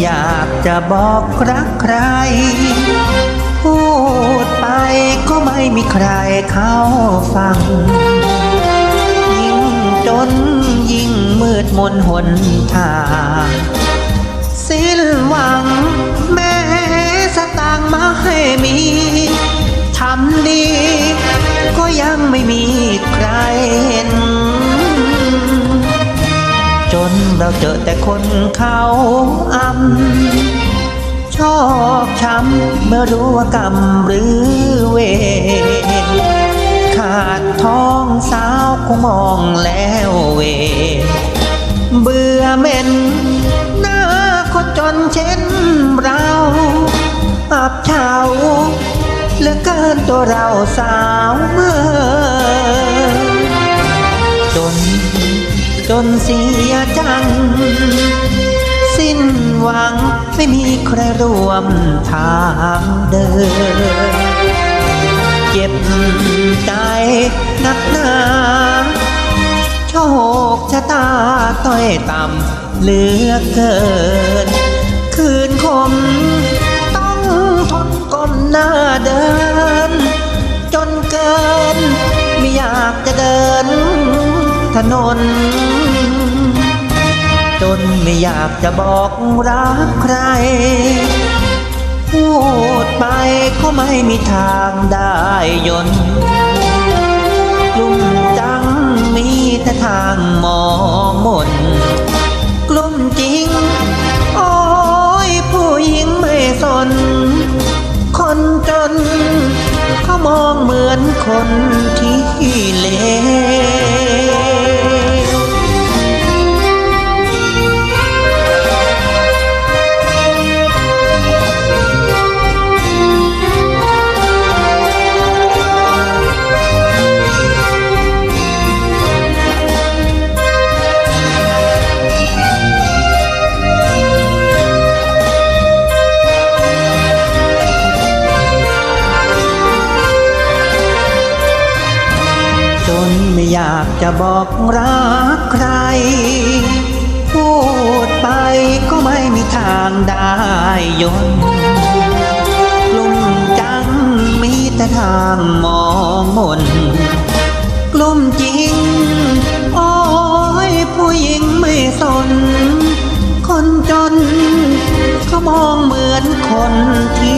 อยากจะบอกรักใคร พูดไปก็ไม่มีใครเข้าฟัง ยิ่งจนยิ่งมืดมนหนทาง สิ้นหวัง แม้สตางค์มาให้มี ทำดีก็ยังไม่มี เราเจอแต่คนเขาอำชอบช้ำเมื่อรู้ว่ากรรมหรือเวขาดท้องสาวคงมองแล้วเว เบื่อเม็นหน้าคนจนเช่นเราอับเฉาเหลือเกินตัวเราสาวเมื่อจน จนเสียจัง สิ้นหวังไม่มีใครร่วมทางเดิน เจ็บใจนักหนาโชคชะตาต้อยต่ำเหลือเกิน คืนคมต้องทนก้มหน้าเดิน จนเกินไม่อยากจะเดิน ถนน จนไม่อยากจะบอกรักใคร พูดไปก็ไม่มีทางได้ยนกลุ่มจังมีแต่ทางมองมนกลุ่มจริง โอ้ยผู้หญิงไม่สน คนจนเขามองเหมือนคนที่เลว อยากจะบอกรักใคร พูดไปก็ไม่มีทางได้ยนกลุ่มจังมีแต่ทางมองมนกลุ่มจริง โอ้ยผู้หญิงไม่สน คนจนเขามองเหมือนคนที่